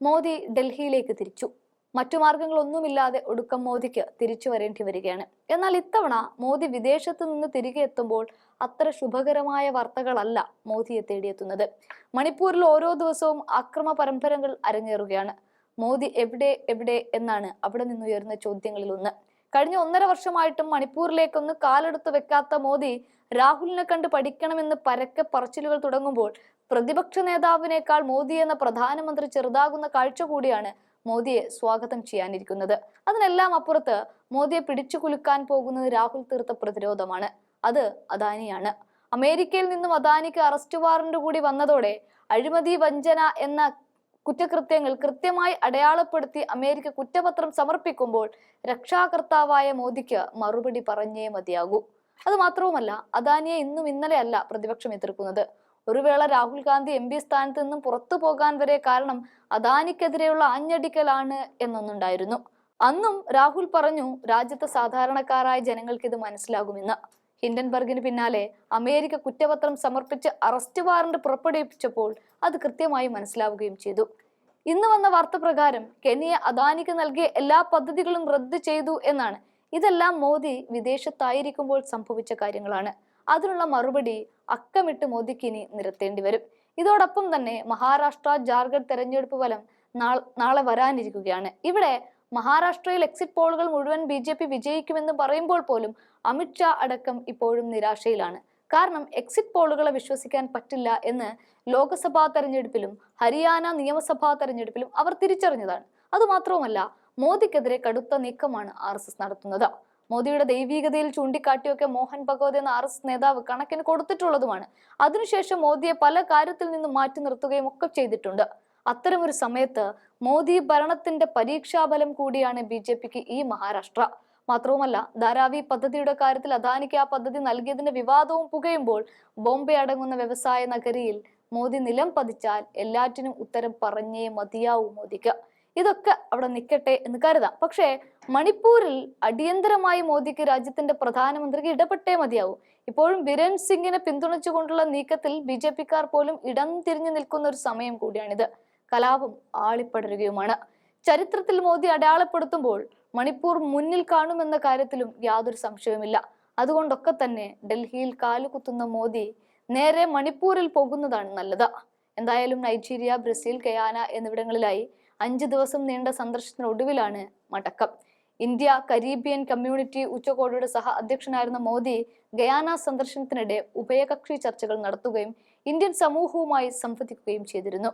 മോദി ഡൽഹിയിലേക്ക് തിരിച്ചു. മറ്റു മാർഗങ്ങളൊന്നുമില്ലാതെ ഒടുക്കം മോദിക്ക് തിരിച്ചു വരേണ്ടി വരികയാണ്. എന്നാൽ ഇത്തവണ മോദി വിദേശത്ത് നിന്ന് തിരികെ എത്തുമ്പോൾ അത്ര ശുഭകരമായ വാർത്തകളല്ല മോദിയെ തേടിയെത്തുന്നത്. മണിപ്പൂരിൽ ഓരോ ദിവസവും അക്രമ പരമ്പരകൾ അരങ്ങേറുകയാണ്. മോദി എവിടെ എവിടെ എന്നാണ് അവിടെ നിന്ന് നിന്നുയരുന്ന ചോദ്യങ്ങളിൽ ഒന്ന് കഴിഞ്ഞ ഒന്നര വർഷമായിട്ടും മണിപ്പൂരിലേക്കൊന്ന് കാലെടുത്ത് വെക്കാത്ത മോദി രാഹുലിനെ കണ്ട് പഠിക്കണമെന്ന് പരക്കെ പറച്ചിലുകൾ തുടങ്ങുമ്പോൾ പ്രതിപക്ഷ നേതാവിനേക്കാൾ മോദി എന്ന പ്രധാനമന്ത്രി ചെറുതാകുന്ന കാഴ്ച കൂടിയാണ് മോദിയെ സ്വാഗതം ചെയ്യാനിരിക്കുന്നത്. അതിനെല്ലാം അപ്പുറത്ത് മോദിയെ പിടിച്ചു കുലുക്കാൻ പോകുന്നത് രാഹുൽ തീർത്ത പ്രതിരോധമാണ്. അത് അദാനിയാണ്. അമേരിക്കയിൽ നിന്നും അദാനിക്ക് അറസ്റ്റ് വാറന്റ് കൂടി വന്നതോടെ അഴിമതി വഞ്ചന എന്ന കുറ്റകൃത്യങ്ങൾ കൃത്യമായി അടയാളപ്പെടുത്തി അമേരിക്ക കുറ്റപത്രം സമർപ്പിക്കുമ്പോൾ രക്ഷാകർത്താവായ മോദിക്ക് മറുപടി പറഞ്ഞേ മതിയാകൂ. അത് മാത്രവുമല്ല അദാനിയെ ഇന്നും ഇന്നലെയല്ല പ്രതിപക്ഷം എതിർക്കുന്നത്. ഒരു വേള രാഹുൽ ഗാന്ധി എം പി സ്ഥാനത്ത് നിന്നും പുറത്തു പോകാൻ വരെ കാരണം അദാനിക്കെതിരെയുള്ള ആഞ്ഞടിക്കലാണ് എന്നൊന്നുണ്ടായിരുന്നു. അന്നും രാഹുൽ പറഞ്ഞു രാജ്യത്തെ സാധാരണക്കാരായ ജനങ്ങൾക്ക് ഇത് മനസ്സിലാകുമെന്ന്. ഹിൻഡൻബർഗിന് പിന്നാലെ അമേരിക്ക കുറ്റപത്രം സമർപ്പിച്ച് അറസ്റ്റ് വാറന്റ് പുറപ്പെടുവിപ്പിച്ചപ്പോൾ അത് കൃത്യമായി മനസ്സിലാവുകയും ചെയ്തു. ഇന്ന് വന്ന വാർത്ത പ്രകാരം കെനിയ അദാനിക്ക് നൽകിയ എല്ലാ പദ്ധതികളും റദ്ദ് ചെയ്തു എന്നാണ്. ഇതെല്ലാം മോദി വിദേശത്തായിരിക്കുമ്പോൾ സംഭവിച്ച കാര്യങ്ങളാണ്. അതിനുള്ള മറുപടി അക്കമിട്ട് മോദിക്ക് ഇനി നിരത്തേണ്ടി വരും. ഇതോടൊപ്പം തന്നെ മഹാരാഷ്ട്ര ജാർഖണ്ഡ് തെരഞ്ഞെടുപ്പ് ഫലം നാളെ വരാനിരിക്കുകയാണ്. ഇവിടെ മഹാരാഷ്ട്രയിൽ എക്സിറ്റ് പോളുകൾ മുഴുവൻ ബി ജെ പി വിജയിക്കുമെന്ന് പറയുമ്പോൾ പോലും അമിത്ഷാ അടക്കം ഇപ്പോഴും നിരാശയിലാണ്. കാരണം എക്സിറ്റ് പോളുകളെ വിശ്വസിക്കാൻ പറ്റില്ല എന്ന് ലോക്സഭാ തെരഞ്ഞെടുപ്പിലും ഹരിയാന നിയമസഭാ തെരഞ്ഞെടുപ്പിലും അവർ തിരിച്ചറിഞ്ഞതാണ്. അതുമാത്രവുമല്ല മോദിക്കെതിരെ കടുത്ത നീക്കമാണ് ആർ നടത്തുന്നത്. മോദിയുടെ ദൈവീകതയിൽ ചൂണ്ടിക്കാട്ടിയൊക്കെ മോഹൻ ഭഗവത് എന്ന ആർ എസ് നേതാവ് കണക്കിന് കൊടുത്തിട്ടുള്ളതുമാണ്. അതിനുശേഷം മോദിയെ പല കാര്യത്തിൽ നിന്നും മാറ്റി നിർത്തുകയും ഒക്കെ ചെയ്തിട്ടുണ്ട്. അത്തരമൊരു സമയത്ത് മോദി ഭരണത്തിന്റെ പരീക്ഷാബലം കൂടിയാണ് ബി ജെ പിക്ക് ഈ മഹാരാഷ്ട്ര. മാത്രവുമല്ല ധാരാവി പദ്ധതിയുടെ കാര്യത്തിൽ അദാനിക്ക് ആ പദ്ധതി നൽകിയതിന്റെ വിവാദവും പുകയുമ്പോൾ ബോംബെ അടങ്ങുന്ന വ്യവസായ നഗരിയിൽ മോദി നിലം പതിച്ചാൽ എല്ലാറ്റിനും ഉത്തരം പറഞ്ഞേ മതിയാവൂ മോദിക്ക്. ഇതൊക്കെ അവിടെ നിൽക്കട്ടെ എന്ന് കരുതാം. പക്ഷേ മണിപ്പൂരിൽ അടിയന്തരമായി മോദിക്ക് രാജ്യത്തിന്റെ പ്രധാനമന്ത്രിക്ക് ഇടപെട്ടേ മതിയാവൂ. ഇപ്പോഴും ബിരൺ സിംഗിനെ പിന്തുണച്ചുകൊണ്ടുള്ള നീക്കത്തിൽ ബി ജെ പിക്കാർ പോലും ഇടം തിരിഞ്ഞു നിൽക്കുന്ന ഒരു സമയം കൂടിയാണിത്. കലാപം ആളിപ്പടരുകയുമാണ്. ചരിത്രത്തിൽ മോദി അടയാളപ്പെടുത്തുമ്പോൾ മണിപ്പൂർ മുന്നിൽ കാണുമെന്ന കാര്യത്തിലും യാതൊരു സംശയവുമില്ല. അതുകൊണ്ടൊക്കെ തന്നെ ഡൽഹിയിൽ കാലുകുത്തുന്ന മോദി നേരെ മണിപ്പൂരിൽ പോകുന്നതാണ് നല്ലത്. എന്തായാലും നൈജീരിയ ബ്രസീൽ ഗയാന എന്നിവിടങ്ങളിലായി അഞ്ച് ദിവസം നീണ്ട സന്ദർശനത്തിനൊടുവിലാണ് മടക്കം. ഇന്ത്യ കരീബിയൻ കമ്മ്യൂണിറ്റി ഉച്ചകോടിയുടെ സഹ അധ്യക്ഷനായിരുന്ന മോദി ഗയാന സന്ദർശനത്തിനിടെ ഉഭയകക്ഷി ചർച്ചകൾ നടത്തുകയും ഇന്ത്യൻ സമൂഹവുമായി സംവദിക്കുകയും ചെയ്തിരുന്നു.